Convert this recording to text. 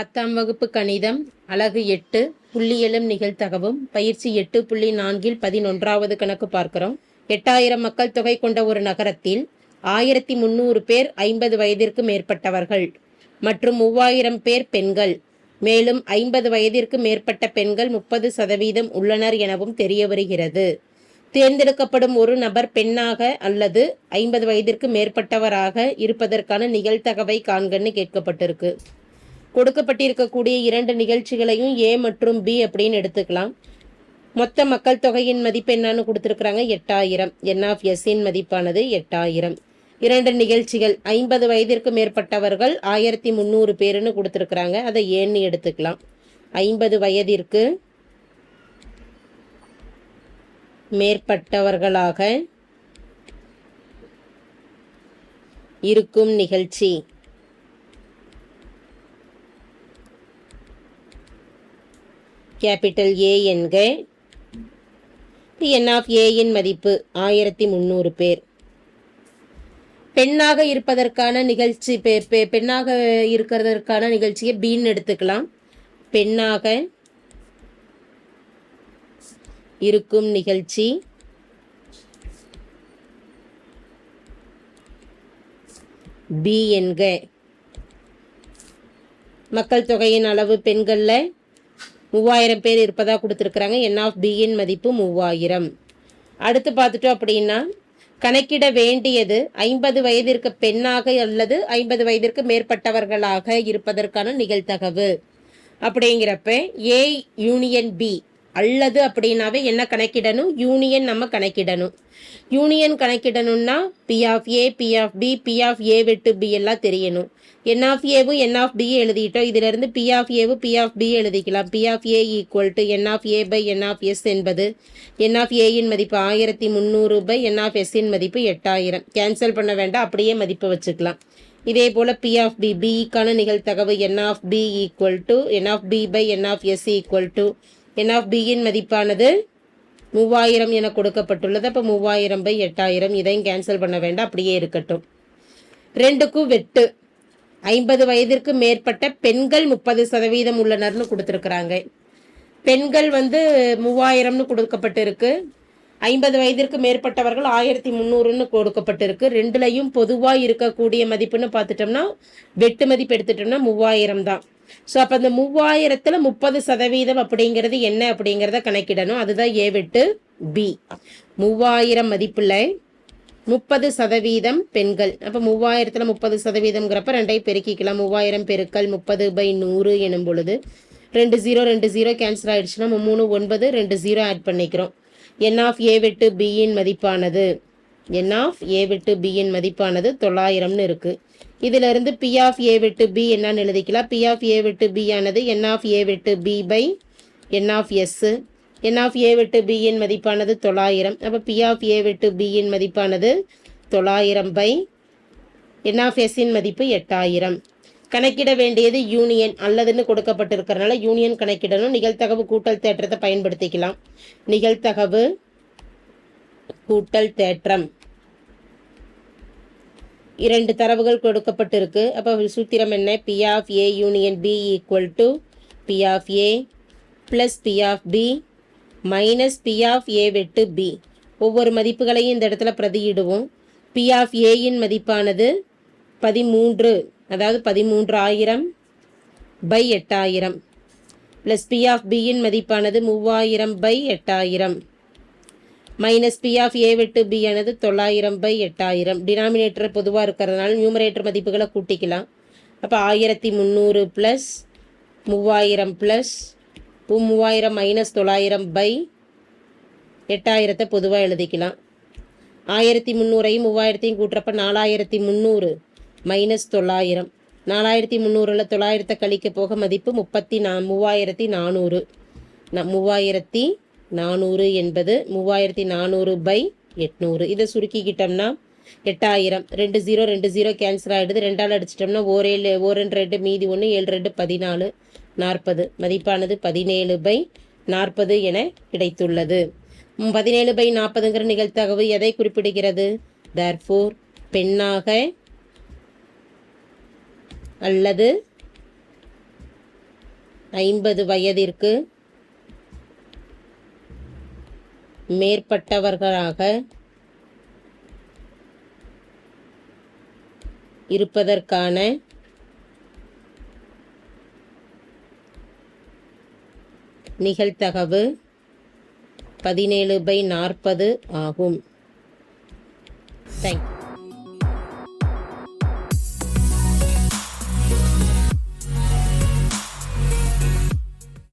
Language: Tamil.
பத்தாம் வகுப்பு கணிதம் அலகு எட்டு புள்ளியலும் நிகழ்த்தகவும் பயிற்சி எட்டு புள்ளி நான்கில் பதினொன்றாவது கணக்கு பார்க்கிறோம். எட்டாயிரம் மக்கள் தொகை கொண்ட ஒரு நகரத்தில் ஆயிரத்தி முந்நூறு பேர் ஐம்பது வயதிற்கு மேற்பட்டவர்கள் மற்றும் மூவாயிரம் பேர் பெண்கள். மேலும் ஐம்பது வயதிற்கு மேற்பட்ட பெண்கள் முப்பது சதவீதம் உள்ளனர் எனவும் தெரிய வருகிறது. தேர்ந்தெடுக்கப்படும் ஒரு நபர் பெண்ணாக அல்லது ஐம்பது வயதிற்கு மேற்பட்டவராக இருப்பதற்கான நிகழ்த்தகவை காண்கன்னு கேட்கப்பட்டிருக்கு. கொடுக்கப்பட்டிருக்கக்கூடிய இரண்டு நிகழ்ச்சிகளையும் ஏ மற்றும் பி அப்படின்னு எடுத்துக்கலாம். மொத்த மக்கள் தொகையின் மதிப்பு என்னன்னு கொடுத்துருக்குறாங்க? எட்டாயிரம். என் ஆஃப் எஸ்ஸின் மதிப்பானது எட்டாயிரம். இரண்டு நிகழ்ச்சிகள் ஐம்பது வயதிற்கு மேற்பட்டவர்கள் ஆயிரத்தி முந்நூறு பேருன்னு கொடுத்துருக்குறாங்க. அதை ஏன்னு எடுத்துக்கலாம். ஐம்பது வயதிற்கு மேற்பட்டவர்களாக இருக்கும் நிகழ்ச்சி. கேபிட்டல் ஏ என்க. என் ஆஃப் ஏயின் மதிப்பு ஆயிரத்தி முந்நூறு பேர். பெண்ணாக இருப்பதற்கான நிகழ்ச்சி பெண்ணாக இருக்கிறதற்கான நிகழ்ச்சியை பின்னு எடுத்துக்கலாம். பெண்ணாக இருக்கும் நிகழ்ச்சி. பி என்க. மக்கள் தொகையின் அளவு பெண்களில் மூவாயிரம் பேர் இருப்பதாக கொடுத்துருக்குறாங்க. என் ஆஃப் பியின் மதிப்பு மூவாயிரம். அடுத்து பார்த்துட்டோம் அப்படின்னா கணக்கிட வேண்டியது ஐம்பது வயதிற்கு பெண்ணாக அல்லது ஐம்பது வயதிற்கு மேற்பட்டவர்களாக இருப்பதற்கான நிகழ்தகவு. அப்படிங்கிறப்ப ஏ யூனியன் பி அல்லது அப்படின்னாவே என்ன கணக்கிடணும்? யூனியன் நம்ம கணக்கிடணும். Union கணக்கிடணும்னா P of A P of B P of A வெட்டு பி எல்லாம் தெரியணும். என் ஆஃப் ஏவும் என் ஆஃப் பி எழுதிட்டோம். இதிலிருந்து பி ஆஃப் ஏவும் பி ஆஃப் பி எழுதிக்கலாம். P of A equal to N of A by N of S என்பது என் ஆஃப் ஏயின் மதிப்பு ஆயிரத்தி முந்நூறு பை என் ஆஃப் எஸ்ஸின் மதிப்பு எட்டாயிரம். கேன்சல் பண்ண வேண்டாம். அப்படியே மதிப்பு வச்சுக்கலாம். இதே போல் பி ஆஃப் பி பிஇக்கான நிகழ்த்தகவு N of B equal to N of B by N of S equal to N of பியின் மதிப்பானது மூவாயிரம் என கொடுக்கப்பட்டுள்ளது. அப்போ மூவாயிரம் பை எட்டாயிரம். இதையும் கேன்சல் பண்ண வேண்டாம். அப்படியே இருக்கட்டும். ரெண்டுக்கும் வெட்டு. ஐம்பது வயதிற்கு மேற்பட்ட பெண்கள் முப்பது சதவீதம் உள்ளனர்னு கொடுத்துருக்குறாங்க. பெண்கள் வந்து மூவாயிரம்னு கொடுக்கப்பட்டிருக்கு. ஐம்பது வயதிற்கு மேற்பட்டவர்கள் ஆயிரத்தி முந்நூறுன்னு கொடுக்கப்பட்டிருக்கு. ரெண்டுலையும் பொதுவாக இருக்கக்கூடிய மதிப்புன்னு பார்த்துட்டோம்னா வெட்டு மதிப்பு எடுத்துட்டோம்னா மூவாயிரம் தான். ஸோ அப்போ அந்த மூவாயிரத்தில் முப்பது சதவீதம் அப்படிங்கிறது என்ன அப்படிங்கிறத கணக்கிடணும். அதுதான் ஏ வெட்டு பி மூவாயிரம் மதிப்புல முப்பது சதவீதம் பெண்கள். அப்போ மூவாயிரத்தில் முப்பது சதவீதம்ங்கிறப்ப ரெண்டையும் பெருக்கிக்கலாம். மூவாயிரம் பெருக்கல் முப்பது பை நூறு எனும் பொழுது ரெண்டு ஜீரோ ரெண்டு ஜீரோ கேன்சல் ஆயிடுச்சுன்னா மூணு ஒன்பது ரெண்டு ஜீரோ ஆட் பண்ணிக்கிறோம். என் ஆஃப் ஏ வெட்டு பியின் மதிப்பானது. என் ஆஃப் ஏ விட்டு பியின் மதிப்பானது தொள்ளாயிரம்னு இருக்கு. இதுல இருந்து பி ஆஃப் ஏ விட்டு பி என்னன்னு எழுதிக்கலாம். பி ஆஃப் ஏ விட்டு பி ஆனது என் ஆஃப் ஏ விட்டு B by N of S N of A விட்டு பியின் மதிப்பானது தொள்ளாயிரம். அப்போ பி ஆஃப் ஏ விட்டு பியின் மதிப்பானது தொள்ளாயிரம் பை என் ஆஃப் எஸ்ஸின் மதிப்பு எட்டாயிரம். கணக்கிட வேண்டியது யூனியன் அல்லதுன்னு கொடுக்கப்பட்டிருக்கிறனால யூனியன் கணக்கிடணும். நிகழ்த்தகவு கூட்டல் தேற்றத்தை பயன்படுத்திக்கலாம். நிகழ்தகவு கூட்டல் தேற்றம். இரண்டு தரவுகள் கொடுக்கப்பட்டிருக்கு. அப்போ சூத்திரம் என்ன? P of A union B equal to P of A plus P of B minus P of A வெட்டு பி ஒவ்வொரு மதிப்புகளையும் இந்த இடத்துல பிரதியிடுவோம். பி ஆஃப் ஏயின் மதிப்பானது பதிமூன்று. அதாவது பதிமூன்றாயிரம் பை எட்டாயிரம். ப்ளஸ் பி ஆஃப் பியின் மதிப்பானது மூவாயிரம் பை எட்டாயிரம். மைனஸ் பி ஆஃப் ஏ விட்டு பி ஆனது தொள்ளாயிரம் பை எட்டாயிரம். டினாமினேட்டர் பொதுவாக இருக்கிறதுனால நியூமரேட்டர் மதிப்புகளை கூட்டிக்கலாம். அப்போ ஆயிரத்தி முந்நூறு ப்ளஸ் மூவாயிரம் ப்ளஸ் மூவாயிரம் மைனஸ் தொள்ளாயிரம் பை எட்டாயிரத்தை பொதுவாக எழுதிக்கலாம். ஆயிரத்தி முந்நூறையும் மூவாயிரத்தையும் கூட்டுறப்ப நாலாயிரத்தி முந்நூறு. மைனஸ் தொள்ளாயிரம். நாலாயிரத்தி முந்நூறில் தொள்ளாயிரத்தை கழிக்க போக மதிப்பு முப்பத்தி நா மூவாயிரத்தி நானூறு. ந மூவாயிரத்தி நானூறு என்பது மூவாயிரத்தி நானூறு பை எட்நூறு. இதை சுருக்கிக்கிட்டோம்னா எட்டாயிரம். ரெண்டு ஜீரோ ரெண்டு ஜீரோ கேன்சல் ஆகிடுது ரெண்டால் அடிச்சிட்டோம்னா ஓரேழு ஓர் ரெண்டு ரெண்டு மீதி ஒன்று ஏழு ரெண்டு பதினாலு நாற்பது. மதிப்பானது பதினேழு பை நாற்பது என கிடைத்துள்ளது. பதினேழு பை நாற்பதுங்கிற நிகழ்த்தகவு எதை குறிப்பிடுகிறது? தேர்ஃபோர் பெண்ணாக அல்லது ஐம்பது வயதிற்கு மேற்பட்டவர்களாக இருப்பதற்கான நிகழ்தகவு பதினேழு பை நாற்பது ஆகும். தேங்க்யூ